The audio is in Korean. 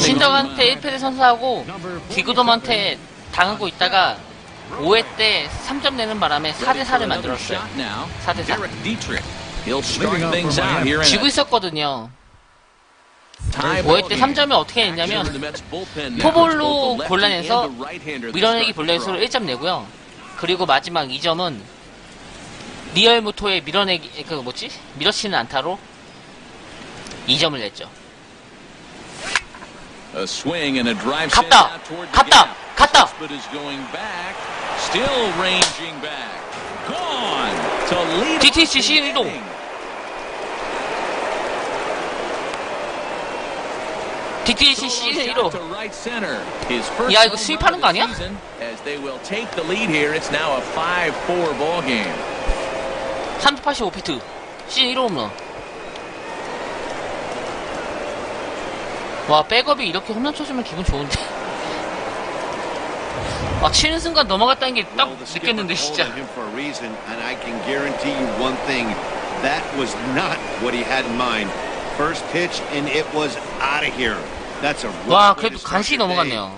신정한테 1패대 선수하고 디그돔한테 당하고 있다가 5회 때 3점 내는 바람에 4대 4를 만들었어요. Shot now. 4대 4. Derek Dietrich. He'll start Leading up things for out here in 지고 a 있었거든요. tie 5회 ball 때 game. 3점이 어떻게 했냐면. 포볼로 that 밀어내기 볼넷으로 to 1점 내고요. 그리고 마지막 2점은 리얼 무토의 밀어내기 그 뭐지? 밀어치는 안타로 2점을 냈죠. 갔다! 갔다! 갔다! But is going back. Still ranging back. Gone to lead DTC off the 시인도. inning. DTC 시즌 1호. to right center. His first 야, 이거 수입하는 거 아니야? season As they will take the lead here, it's now a 5-4 ball game. 385피트. 시즌 1호 홈런. 와, 백업이 이렇게 홈런 쳐주면 기분 좋은데. 아, 치는 순간 넘어갔다는 게 딱 느꼈는데, 진짜. on him for a reason, and I can guarantee you one thing: that was not what he had in mind. First pitch, and it was out of here. That's a rough 와, 그래도 간신히 day 넘어갔네요.